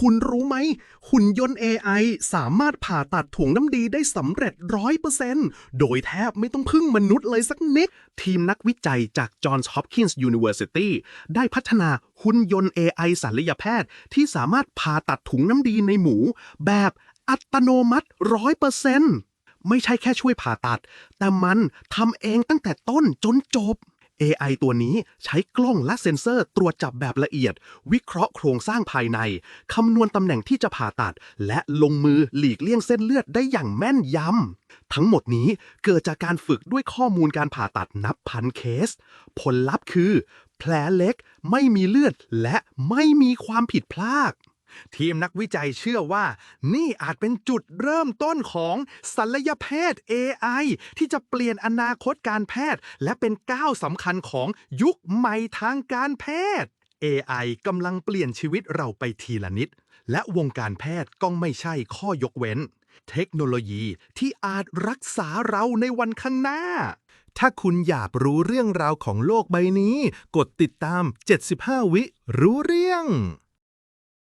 คุณรู้ไหม หุ่นยนต์ AI สามารถผ่าตัดถุงน้ำดีได้สำเร็จร้อยเปอร์เซนต์โดยแทบไม่ต้องพึ่งมนุษย์เลยสักนิด ทีมนักวิจัยจาก Johns Hopkins University ได้พัฒนาหุ่นยนต์ AI ศัลยแพทย์ ที่สามารถผ่าตัดถุงน้ำดีในหมู แบบอัตโนมัติร้อยเปอร์เซนต์ไม่ใช่แค่ช่วยผ่าตัด แต่มันทำเองตั้งแต่ต้นจนจบ AI ตัวนี้ใช้กล้องและเซ็นเซอร์ตรวจจับแบบละเอียด วิเคราะห์โครงสร้างภายใน คำนวณตำแหน่งที่จะผ่าตัด และลงมือหลีกเลี่ยงเส้นเลือดได้อย่างแม่นยำ ทั้งหมดนี้เกิดจากการฝึกด้วยข้อมูลการผ่าตัดนับพันเคส ผลลัพธ์คือ แผลเล็ก ไม่มีเลือด และไม่มีความผิดพลาด ทีมนักวิจัยเชื่อว่า นี่อาจเป็นจุดเริ่มต้นของศัลยแพทย์ AI ที่จะเปลี่ยนอนาคตการแพทย์ และเป็นก้าวสำคัญของยุคใหม่ทางการแพทย์ AI กำลังเปลี่ยนชีวิตเราไปทีละนิด และวงการแพทย์ก็ไม่ใช่ข้อยกเว้น เทคโนโลยีที่อาจรักษาเราในวันข้างหน้า ถ้าคุณอยากรู้เรื่องราวของโลกใบนี้ กดติดตาม 75 วิรู้เรื่อง